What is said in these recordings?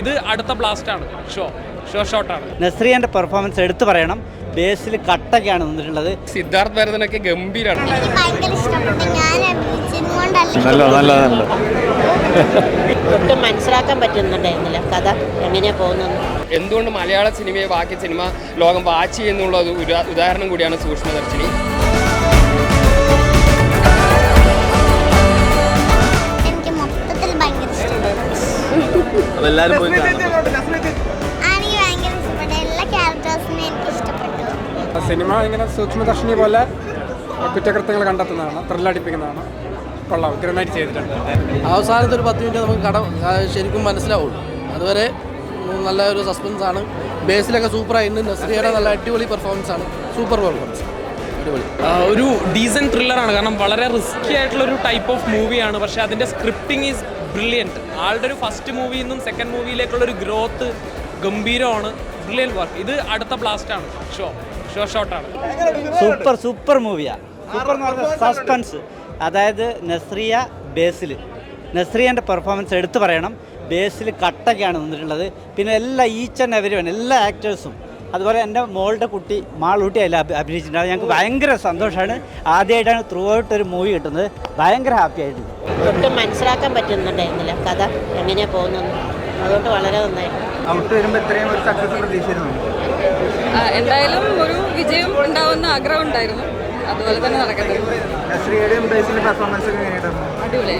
ഇത് അടുത്ത ബ്ലാസ്റ്റ് ആണ്. ഷോ ഷോ ഷോട്ടാണ് നസ്രിയന്റെ പെർഫോമൻസ് എടുത്തു പറയണം. ബേസിൽ കട്ടൊക്കെയാണ് നിന്നിട്ടുള്ളത്. സിദ്ധാർത്ഥ് ഭരതനൊക്കെ ഗംഭീരമാണ് നല്ല നല്ല നല്ല ഒട്ടും മനസ്സിലാക്കാൻ പറ്റുന്നുണ്ടായിരുന്നില്ല. കഥ എങ്ങനെയാ പോകുന്നത് എന്തുകൊണ്ട് മലയാള സിനിമയെ ബാക്കി സിനിമ ലോകം വാച്ച് ചെയ്യുന്നുള്ള ഒരു ഉദാഹരണം കൂടിയാണ് സൂക്ഷ്മദർശിനി. ക്യാരക്ടേഴ്സിനും എനിക്ക് ഇഷ്ടപ്പെട്ടു. സിനിമ ഇങ്ങനെ സൂക്ഷ്മദർശിനി പോലെ കുറ്റകൃത്യങ്ങൾ കണ്ടെത്തുന്നതാണ് ത്രില്ലടിപ്പിക്കുന്നതാണ് കൊള്ളാം ഉഗ്രനായിട്ട് ചെയ്തിട്ടുണ്ട്. അവസാനത്തെ ഒരു പത്ത് മിനിറ്റ് നമുക്ക് കടം ശരിക്കും മനസ്സിലാവുള്ളൂ. അതുവരെ നല്ല ഒരു സസ്പെൻസ് ആണ് ബേസിലൊക്കെ സൂപ്പറായിട്ടുണ്ട് നസ്രിയുടെ നല്ല അടിപൊളി പെർഫോമൻസ് ആണ്. സൂപ്പർ പെർഫോമൻസ് അടിപൊളി. ഒരു ഡീസന്റ് ത്രില്ലറാണ് കാരണം വളരെ റിസ്കി ആയിട്ടുള്ള ഒരു ടൈപ്പ് ഓഫ് മൂവിയാണ് പക്ഷേ അതിന്റെ സ്ക്രിപ്റ്റിംഗ് ഈസ് ബ്രില്യന്റ് ആളുടെ ഒരു ഫസ്റ്റ് മൂവിയിൽ നിന്നും സെക്കൻഡ് മൂവിയിലേക്കുള്ള ഒരു ഗ്രോത്ത് ഗംഭീരമാണ്. ബ്രില്യൻ വർക്ക് ഇത് അടുത്ത ബ്ലാസ്റ്റ് ആണ്. ഷോ ഷോ ഷോട്ടാണ് സൂപ്പർ സൂപ്പർ മൂവിയാണ് സൂപ്പർ സസ്പെൻസ് അതായത് നസ്രിയ ബേസിൽ നസ്രിയന്റെ പെർഫോമൻസ് എടുത്തു പറയണം. ബേസിൽ കട്ടൊക്കെയാണ് നിന്നിട്ടുള്ളത്. പിന്നെ എല്ലാ ഈച്ച് ആൻഡ് എവരി വൺ എല്ലാ ആക്ടേഴ്സും അതുപോലെ എന്റെ മോളുടെ കുട്ടി മാളൂട്ടി അതിൽ അഭി- അഭിനയിച്ചിട്ടുണ്ട് അത് ഞങ്ങൾക്ക് ഭയങ്കര സന്തോഷമാണ്. ആദ്യമായിട്ടാണ് ത്രൂ ഔട്ട് ഒരു മൂവി കിട്ടുന്നത്. ഭയങ്കര ഹാപ്പി ആയിട്ടുണ്ട് ഒട്ടും മനസ്സിലാക്കാൻ പറ്റുന്നുണ്ടായിരുന്നില്ല. കഥ എങ്ങനെയാ പോകുന്നത് അതുകൊണ്ട് വളരെ നന്നായിരുന്നു ഔട്ട് വരുമ്പോൾ ഇത്രയും ഒരു സക്സസ് പ്രതീക്ഷിച്ചിരുന്നു? ആ, എന്തായാലും ഒരു വിജയം ഉണ്ടാവുന്ന ആഗ്രഹം ഉണ്ടായിരുന്നു. അതുപോലെ തന്നെ എങ്ങനെയായിരുന്നു അടിപൊളി.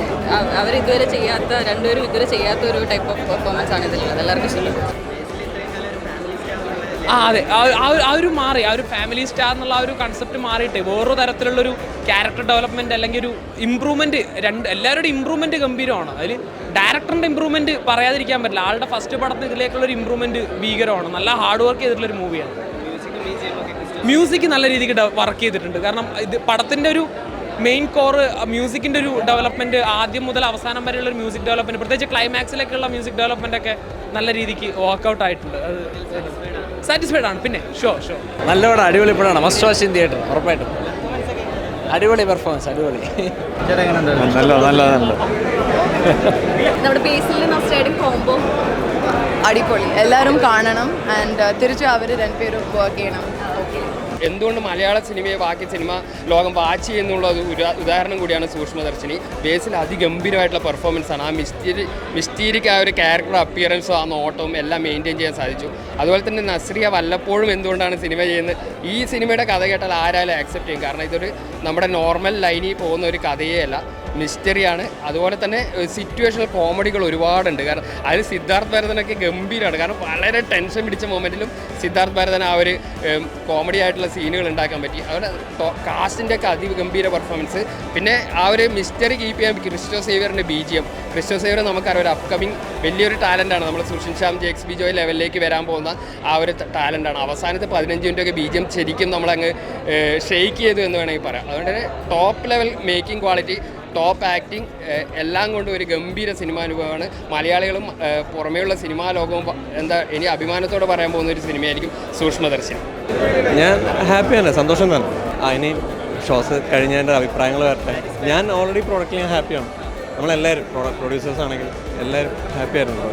അവർ ഇതുവരെ ചെയ്യാത്ത രണ്ടുപേരും ഇതുവരെ ചെയ്യാത്ത ഒരു ടൈപ്പ് ഓഫ് പെർഫോമൻസ് ആണ് ഇതിലുള്ളത്. എല്ലാവർക്കും ഇഷ്ടപ്പെട്ടു. ആ അതെ. ആ ഒരു- മാറി. ആ ഒരു ഫാമിലി സ്റ്റാർ എന്നുള്ള ആ ഒരു കൺസെപ്റ്റ് മാറിയിട്ട്. വേറൊരു തരത്തിലുള്ളൊരു ക്യാരക്ടർ ഡെവലപ്മെന്റ് അല്ലെങ്കിൽ ഒരു ഇമ്പ്രൂവ്മെന്റ് രണ്ട് എല്ലാവരുടെയും ഇമ്പ്രൂവ്മെന്റ് ഗംഭീരമാണ്. അതിൽ ഡയറക്ടറിന്റെ ഇമ്പ്രൂവ്മെന്റ് പറയാതിരിക്കാൻ പറ്റില്ല. ആളുടെ ഫസ്റ്റ് പടത്തിന് ഇതിലേക്കുള്ളൊരു ഇമ്പ്രൂവ്മെന്റ് ഭീകരമാണ്. നല്ല ഹാർഡ് വർക്ക് ചെയ്തിട്ടുള്ളൊരു മൂവിയാണ് മ്യൂസിക് നല്ല രീതിക്ക് വർക്ക് ചെയ്തിട്ടുണ്ട്. കാരണം ഇത് പടത്തിന്റെ ഒരു മെയിൻ കോർ മ്യൂസിക്കിന്റെ ഒരു ഡെവലപ്മെന്റ് ആദ്യം മുതൽ അവസാനം വരെയുള്ള ഒരു മ്യൂസിക് ഡെവലപ്മെന്റ് പ്രത്യേകിച്ച് ക്ലൈമാക്സിലേക്കുള്ള മ്യൂസിക് ഡെവലപ്മെന്റ് ഒക്കെ നല്ല രീതിക്ക് വർക്ക്ഔട്ട് ആയിട്ടുണ്ട്. അത് സാറ്റിസ്ഫൈഡ് ആണ്. പിന്നെ ഷോ ഷോ നല്ലോണം അടിപൊളി പടമാണ്. മസ്റ്റ് വാച്ച് ഇൻ തിയേറ്റർ ഉറപ്പായിട്ടും. അടിപൊളി പെർഫോമൻസ് അടിപൊളി. നല്ല നല്ല നല്ല നമ്മുടെ കോംബോ അടിപൊളി. എല്ലാവരും കാണണം. ആൻഡ് തിരിച്ച് അവർ രണ്ടുപേരും വർക്ക് ചെയ്യണം. ഓക്കെ എന്തുകൊണ്ട് മലയാള സിനിമയെ ബാക്കി സിനിമ ലോകം വാച്ച് ചെയ്യുന്നുള്ള ഉദാഹരണം കൂടിയാണ് സൂക്ഷ്മദർശിനി. ബേസിൽ അതിഗംഭീരമായിട്ടുള്ള പെർഫോമൻസ് ആണ്. ആ മിസ്റ്റീരി മിസ്റ്റീരിക്ക് ആ ഒരു ക്യാരക്ടർ അപ്പിയറൻസും ആ നോട്ടവും എല്ലാം മെയിന്റെയിൻ ചെയ്യാൻ സാധിച്ചു. അതുപോലെ തന്നെ നസ്രിയ വല്ലപ്പോഴും എന്തുകൊണ്ടാണ് സിനിമ ചെയ്യുന്നത്? ഈ സിനിമയുടെ കഥ കേട്ടാൽ ആരായാലും ആക്സെപ്റ്റ് ചെയ്യും. കാരണം ഇതൊരു നമ്മുടെ നോർമൽ ലൈനിൽ പോകുന്ന ഒരു കഥയേ അല്ല. മിസ്റ്ററിയാണ്. അതുപോലെ തന്നെ സിറ്റുവേഷണൽ കോമഡികൾ ഒരുപാടുണ്ട്. കാരണം അതിൽ സിദ്ധാർത്ഥ് ഭരതനൊക്കെ ഗംഭീരമാണ് കാരണം വളരെ ടെൻഷൻ പിടിച്ച മൊമെന്റിലും സിദ്ധാർത്ഥ് ഭരതൻ ആ ഒരു കോമഡി ആയിട്ടുള്ള സീനുകൾ ഉണ്ടാക്കാൻ പറ്റി. അതുപോലെ കാസ്റ്റിന്റെ ഒക്കെ അതിഗംഭീര പെർഫോമൻസ് പിന്നെ ആ ഒരു മിസ്റ്ററി കീപ്പ് ചെയ്യാൻ Christo സേവിയറിന്റെ B G M Christo Xavier നമുക്കറിയാം ഒരു അപ്കമിങ് വലിയൊരു ടാലന്റാണ് നമ്മൾ സുഷിൻ ശ്യാം ജെ എക്സ് ബി ജോയ് ലെവലിലേക്ക് വരാൻ പോകുന്ന ആ ഒരു ടാലന്റാണ് അവസാനത്തെ പതിനഞ്ച് മിനിറ്റൊക്കെ ബി ജി എം ശരിക്കും നമ്മളങ്ങ് ഷെയ്ക്ക് ചെയ്തു എന്ന് വേണമെങ്കിൽ പറയാം. അതുകൊണ്ട് തന്നെ top level making quality top acting എല്ലാം കൊണ്ടും ഒരു ഗംഭീര സിനിമാനുഭവമാണ്. മലയാളികളും പുറമേയുള്ള സിനിമാ ലോകവും എന്താ ഇനി അഭിമാനത്തോടെ പറയാൻ പോകുന്ന ഒരു സിനിമയായിരിക്കും സൂക്ഷ്മദർശനം ഞാൻ ഹാപ്പിയാണ് സന്തോഷം തന്നെ. ആ ഇനി ഷോസ് കഴിഞ്ഞതിന്റെ അഭിപ്രായങ്ങൾ വരട്ടെ. ഞാൻ ഓൾറെഡി പ്രോഡക്റ്റിൽ ഞാൻ ഹാപ്പിയാണ്. നമ്മളെല്ലാവരും പ്രൊഡ്യൂസേഴ്സ് ആണെങ്കിലും എല്ലാവരും ഹാപ്പിയായിരുന്നു.